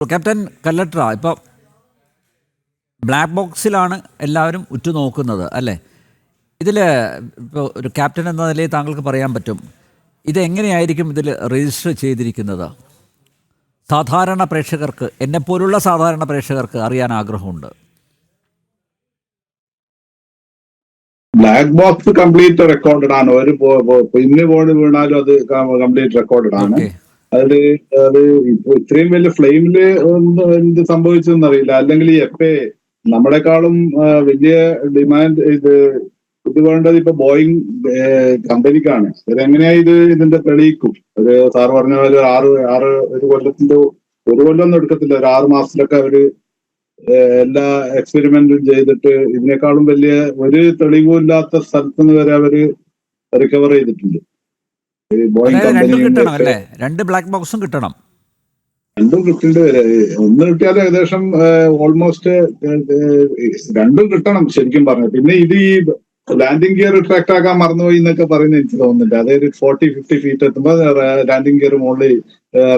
Captain Kallatra ഇപ്പം black ബോക്സിലാണ് എല്ലാവരും ഉറ്റുനോക്കുന്നത് അല്ലേ? ഇതിൽ ഇപ്പോൾ ഒരു ക്യാപ്റ്റൻ എന്ന നിലയിൽ താങ്കൾക്ക് പറയാൻ പറ്റും. ഇതെങ്ങനെയായിരിക്കും ഇതിൽ രജിസ്റ്റർ ചെയ്തിരിക്കുന്നത്? സാധാരണ പ്രേക്ഷകർക്ക് എന്നെപ്പോലുള്ള സാധാരണ പ്രേക്ഷകർക്ക് അറിയാൻ ആഗ്രഹമുണ്ട്. ബ്ലാക്ക് ബോക്സ് കംപ്ലീറ്റ് റെക്കോർഡഡ് ആണ് ഒരു ഇന്ന് പോണ് വീണാലും അത് കംപ്ലീറ്റ് റെക്കോർഡഡ് ആണ് അത് ഇപ്പൊ ഇത്രയും വലിയ ഫ്ലെയിമിൽ എന്ത് സംഭവിച്ചതെന്ന് അറിയില്ല. അല്ലെങ്കിൽ ഈ എഫ് എ നമ്മളെക്കാളും വലിയ ഡിമാൻഡ് ഇത് ഇത് വേണ്ടത് ഇപ്പൊ ബോയിങ് കമ്പനിക്കാണ്. ഇതെങ്ങനെയാ ഇത് ഇതിന്റെ തെളിയിക്കും? ഒരു സാർ പറഞ്ഞ പോലെ ഒരു ആറ് ആറ് ഒരു കൊല്ലത്തിന്റെ ഒരു കൊല്ലം ഒന്നും എടുക്കത്തില്ല. ഒരു ആറ് മാസത്തിലൊക്കെ അവർ എല്ലാ എക്സ്പെരിമെന്റും ചെയ്തിട്ട് ഇതിനേക്കാളും വലിയ ഒരു തെളിവും ഇല്ലാത്ത സ്ഥലത്തുനിന്ന് വരെ അവർ റിക്കവർ ചെയ്തിട്ടുണ്ട്. രണ്ടും കിട്ടണം അല്ലേ? രണ്ട് ബ്ലാക്ക് ബോക്സും കിട്ടണം. രണ്ടും കിട്ടേണ്ടി. വരെ ഒന്ന് കിട്ടിയാൽ ഏകദേശം ഓൾമോസ്റ്റ് രണ്ടും കിട്ടണം ശരിക്കും പറഞ്ഞു. പിന്നെ ഇത് ഈ ലാൻഡിംഗ് ഗിയർ റിട്രാക്ട് ആക്കാൻ മറന്നുപോയി എന്നൊക്കെ പറയുന്നത് എനിക്ക് തോന്നുന്നുണ്ട്. അതായത് ഫോർട്ടി ഫിഫ്റ്റി ഫീറ്റ് എത്തുമ്പോൾ ലാൻഡിംഗ് ഗിയർ മുകളിൽ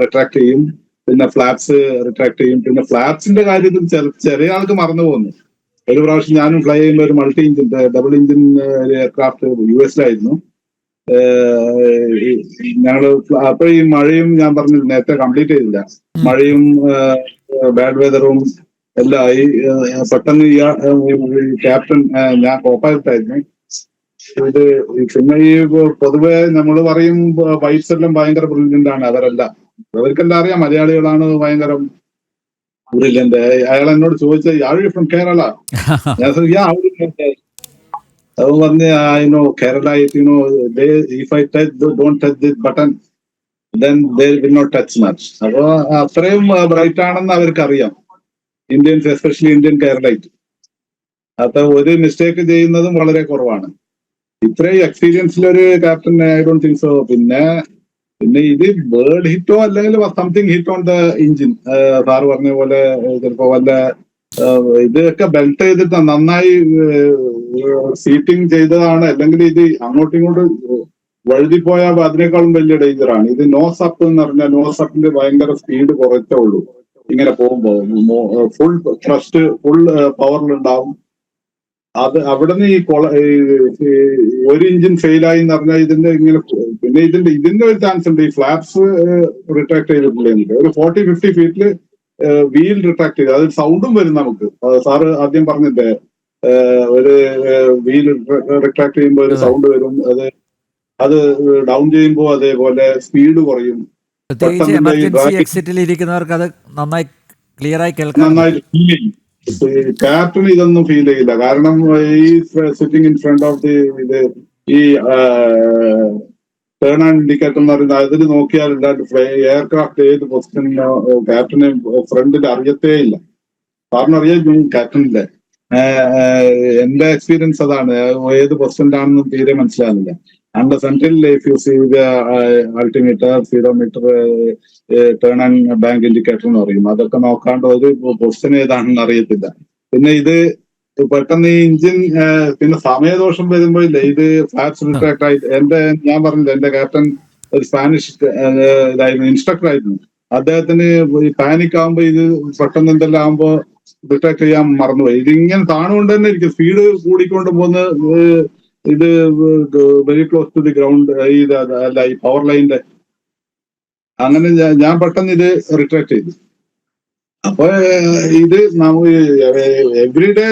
റിട്രാക്ട് ചെയ്യും. പിന്നെ ഫ്ലാപ്സ് റിട്രാക്ട് ചെയ്യും. പിന്നെ ഫ്ലാപ്സിന്റെ കാര്യത്തിൽ ചെറിയ ചെറിയ ആൾക്ക് മറന്നു പോകുന്നു. ഒരു പ്രാവശ്യം ഞാനും ഫ്ലൈ ചെയ്യുമ്പോൾ ഒരു multi engine double engine aircraft U എസിലായിരുന്നു. ഞങ്ങൾ അപ്പൊ ഈ മഴയും ഞാൻ പറഞ്ഞു നേരത്തെ കംപ്ലീറ്റ് ചെയ്തില്ല. മഴയും ബാഡ് വെതറും എല്ലാം ആയി പെട്ടെന്ന് ഈ ക്യാപ്റ്റൻ ഞാൻ കോപ്പായിട്ടായിരുന്നു. ഇത് പിന്നെ ഈ പൊതുവെ നമ്മൾ പറയും വൈറ്റ്സ് എല്ലാം ഭയങ്കര ബ്രില്യന്റ് ആണ്. അവരല്ല അവർക്കെല്ലാം അറിയാം മലയാളികളാണ് ഭയങ്കര ബ്രില്യന്റ് അയാൾ എന്നോട് ചോദിച്ചത് ഫ്രം കേരള ഞാൻ said, yeah, I you know, tell. if പറഞ്ഞ് I know Kerala you know if I touch don't touch this button then they will not touch much അപ്പൊ അത്രയും ബ്രൈറ്റ് ആണെന്ന് അവർക്ക് അറിയാം ഇന്ത്യൻസ് എസ്പെഷ്യലി ഇന്ത്യൻ കേരളൈറ്റ് അപ്പൊ ഒരു മിസ്റ്റേക്ക് ചെയ്യുന്നതും വളരെ കുറവാണ്. ഇത്രയും എക്സ്പീരിയൻസിൽ captain I don't think so പിന്നെ പിന്നെ ഇത് ബേർഡ് ഹിറ്റോ അല്ലെങ്കിൽ something hit on the engine sir പറഞ്ഞ പോലെ ചിലപ്പോ വല്ല ഇതൊക്കെ ബെൽറ്റ് ചെയ്തിട്ട് നന്നായി സീറ്റിംഗ് ചെയ്തതാണ്. അല്ലെങ്കിൽ ഇത് അങ്ങോട്ടും ഇങ്ങോട്ടും പോയാൽ അതിനേക്കാളും വലിയ ഡേഞ്ചറാണ് ഇത് നോസ് അപ്പ് എന്ന് പറഞ്ഞാൽ നോസ് അപ്പിന്റെ ഭയങ്കര സ്പീഡ് കുറച്ചേ ഉള്ളൂ. ഇങ്ങനെ പോകുമ്പോൾ ഫുൾ ട്രസ്റ്റ് ഫുൾ പവറിലുണ്ടാവും അത് അവിടുന്ന് ഈ കൊള ഒരു ഇഞ്ചിൻ ഫെയിലായി എന്ന് പറഞ്ഞാൽ ഇതിന്റെ ഇങ്ങനെ പിന്നെ ഇതിന്റെ ഇതിന്റെ ഒരു ചാൻസ് ഉണ്ട്. ഈ ഫ്ലാപ്സ് റിട്രാക്ട് ചെയ്തിട്ടില്ലെങ്കിൽ ഒരു ഫോർട്ടി ഫിഫ്റ്റി ഫീറ്റിൽ വീൽ റിട്രാക്ട് ചെയ്ത് അത് സൗണ്ടും വരും നമുക്ക്. സാറ് ആദ്യം പറഞ്ഞില്ലേ ഒരു വീൽ റിട്രാക്ട് ചെയ്യുമ്പോൾ ഒരു സൗണ്ട് വരും അത് അത് ഡൗൺ ചെയ്യുമ്പോൾ അതേപോലെ സ്പീഡ് കുറയും. പ്രത്യേകിച്ച് എമർജൻസി എക്സിറ്റിൽ ഇരിക്കുന്നവർക്ക് അത് നന്നായി ക്ലിയർ ആയി കേൾക്കാം നന്നായി ഫീൽ ചെയ്യും. ക്യാപ്റ്റൻ ഇതൊന്നും ഫീൽ ചെയ്യില്ല. കാരണം ഈ sitting in front of the ഇത് ഈ ടേൺ ആൻഡ് ഇൻഡിക്കേറ്റർ എന്ന് പറയുന്നത് അതിൽ നോക്കിയാൽ ഉണ്ടായിട്ട് എയർക്രാഫ്റ്റ് ഏത് പൊസിഷനിലോ ക്യാപ്റ്റനെ ഫ്രണ്ടിൽ അറിയത്തേ ഇല്ല. സാറിന് അറിയാം ക്യാപ്റ്റനില്ലേ എന്റെ എക്സ്പീരിയൻസ് അതാണ്. ഏത് പൊസിഷനിലാണെന്ന് തീരെ മനസ്സിലാകുന്നില്ല അണ്ടർ സെൻട്രൽ ഇഫ് യു ചെയ്ത altimeter zero meter turn and bank indicator എന്ന് പറയും. അതൊക്കെ നോക്കാണ്ട് ഒരു പൊസിഷൻ ഏതാണെന്ന് അറിയത്തില്ല. പിന്നെ ഇത് പെട്ടെന്ന് ഈ ഇഞ്ചിൻ പിന്നെ സമയദോഷം വരുമ്പോഴില്ലേ ഇത് ഫ്ലാറ്റ് റിട്രാക്ട് ആയിട്ട് എന്റെ ഞാൻ പറഞ്ഞില്ല എന്റെ ക്യാപ്റ്റൻ ഒരു സ്പാനിഷ് ഇതായിരുന്നു ഇൻസ്ട്രക്ടർ ആയിരുന്നു. അദ്ദേഹത്തിന് ഈ പാനിക് ആകുമ്പോ ഇത് പെട്ടെന്ന് എന്തെല്ലാം ആകുമ്പോ റിട്രാക്ട് ചെയ്യാൻ മറന്നുപോയി. ഇതിങ്ങനെ താണുകൊണ്ട് തന്നെ ഇരിക്കും. സ്പീഡ് കൂടിക്കൊണ്ട് പോകുന്ന ഇത് very close to the ground ഇത് അല്ല ഈ പവർ ലൈനിന്റെ അങ്ങനെ ഞാൻ പെട്ടെന്ന് ഇത് റിട്രാക്ട് ചെയ്തു. അപ്പൊ ഇത് ഇത് എവ്രി ഡേ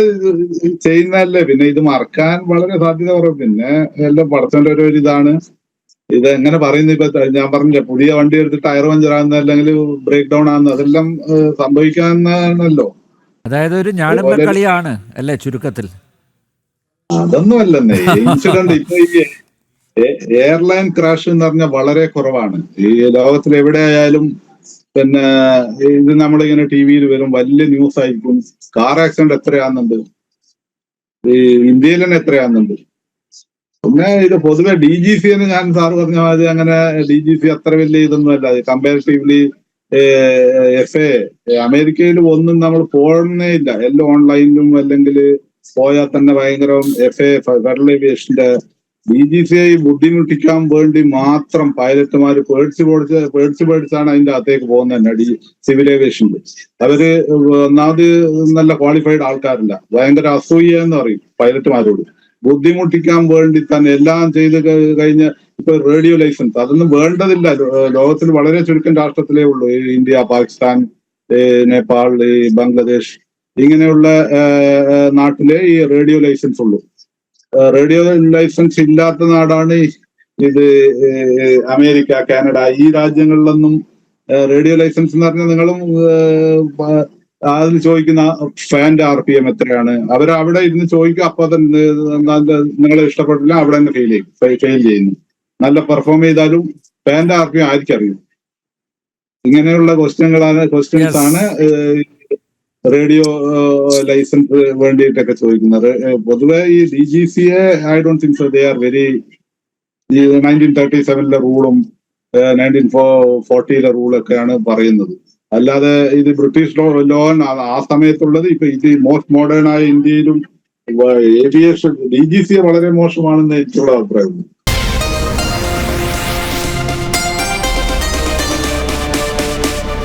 ചെയ്യുന്നതല്ലേ. പിന്നെ ഇത് മറക്കാൻ വളരെ സാധ്യത കുറവ്. പിന്നെ എല്ലാം പടച്ചോന്റെ ഒരു ഇതാണ്. ഇത് എങ്ങനെ പറയുന്നത് ഇപ്പൊ ഞാൻ പറഞ്ഞില്ലേ പുതിയ വണ്ടി എടുത്ത് ടയർ പഞ്ചറാകുന്ന അല്ലെങ്കിൽ ബ്രേക്ക് ഡൗൺ ആകുന്ന അതെല്ലാം സംഭവിക്കാന്നല്ലോ അതായത് ഒരു കളിയാണ് അല്ലേ ചുരുക്കത്തിൽ? അതൊന്നും അല്ലെന്നേ ഇൻസിഡന്റ് ഇപ്പൊ ഈ എയർലൈൻ ക്രാഷ് എന്ന് പറഞ്ഞാൽ വളരെ കുറവാണ്. ഈ ലോകത്തിൽ എവിടെയായാലും പിന്നെ ഇത് നമ്മളിങ്ങനെ ടി വിയിൽ വരും വലിയ ന്യൂസ് ആയിരിക്കും. കാർ ആക്സിഡന്റ് എത്രയാണെന്നുണ്ട്? ഈ ഇന്ത്യയിൽ തന്നെ എത്രയാണെന്നുണ്ട്? പിന്നെ ഇത് പൊതുവെ ഡി ജി സി എന്ന് ഞാൻ സാറ് പറഞ്ഞ മാതിരി അങ്ങനെ ഡി ജി സി അത്ര വലിയ ഇതൊന്നും അല്ല. കമ്പാരിറ്റീവ്ലി എഫ് എ അമേരിക്കയിൽ ഒന്നും നമ്മൾ പോകണേ ഇല്ല. എല്ലാം ഓൺലൈനിലും അല്ലെങ്കിൽ പോയാൽ തന്നെ ഭയങ്കര എഫ് എ ഫെഡറൽ ഏവിയേഷന്റെ ഡി ജി സി ഐ ബുദ്ധിമുട്ടിക്കാൻ വേണ്ടി മാത്രം പൈലറ്റുമാർ പേടിച്ച് പേടിച്ച് പേടിച്ച് പേടിച്ചാണ് അതിന്റെ അകത്തേക്ക് പോകുന്നത് തന്നെ ഡി സിവിൽ ഏവിയേഷനിൽ അവർ ഒന്നാമത് നല്ല ക്വാളിഫൈഡ് ആൾക്കാരില്ല. ഭയങ്കര അസൂയ എന്ന് പറയും പൈലറ്റുമാരോട്. ബുദ്ധിമുട്ടിക്കാൻ വേണ്ടി തന്നെ എല്ലാം ചെയ്ത് കഴിഞ്ഞ ഇപ്പൊ റേഡിയോ ലൈസൻസ്. അതൊന്നും വേണ്ടതില്ല. ലോകത്തിൽ വളരെ ചുരുക്കം രാഷ്ട്രത്തിലേ ഉള്ളൂ. ഇന്ത്യ പാകിസ്ഥാൻ നേപ്പാൾ ബംഗ്ലാദേശ് ഇങ്ങനെയുള്ള നാട്ടിലെ ഈ റേഡിയോ ലൈസൻസ് ഉള്ളൂ. റേഡിയോ ലൈസൻസ് ഇല്ലാത്ത നാടാണ് ഇത് അമേരിക്ക കാനഡ. ഈ രാജ്യങ്ങളിലൊന്നും റേഡിയോ ലൈസൻസ് എന്ന് പറഞ്ഞാൽ നിങ്ങളും അതിന് ചോദിക്കുന്ന ഫാന്റെ ആർ പി എം എത്രയാണ്? അവർ അവിടെ ഇരുന്ന് ചോദിക്കുക അപ്പൊ തന്നെ നിങ്ങളെ ഇഷ്ടപ്പെട്ടില്ല അവിടെ തന്നെ ഫെയിൽ ചെയ്യും ഫെയിൽ ചെയ്യുന്നു. നല്ല പെർഫോം ചെയ്താലും ഫാന്റെ ആർ പി എം ആയിരിക്കും അറിയും ഇങ്ങനെയുള്ള ക്വസ്റ്റ്യങ്ങളാണ് ക്വസ്റ്റ്യൻസ് ആണ് റേഡിയോ ലൈസൻസ് വേണ്ടിയിട്ടൊക്കെ ചോദിക്കുന്നത്. പൊതുവെ ഈ D G C A I don't think so they are very nineteen thirty സെവനിലെ റൂളും നയന്റീൻ ഫോ ഫോർട്ടിയിലെ റൂളൊക്കെയാണ് പറയുന്നത്. അല്ലാതെ ഇത് ബ്രിട്ടീഷ് ലോ ലോ ആ സമയത്തുള്ളത് ഇപ്പൊ ഇത് മോസ്റ്റ് മോഡേൺ ആയ ഇന്ത്യയിലും ഏവിയേഷൻ ഡി ജി സി വളരെ മോശമാണെന്ന് എനിക്കുള്ള അഭിപ്രായമുണ്ട്.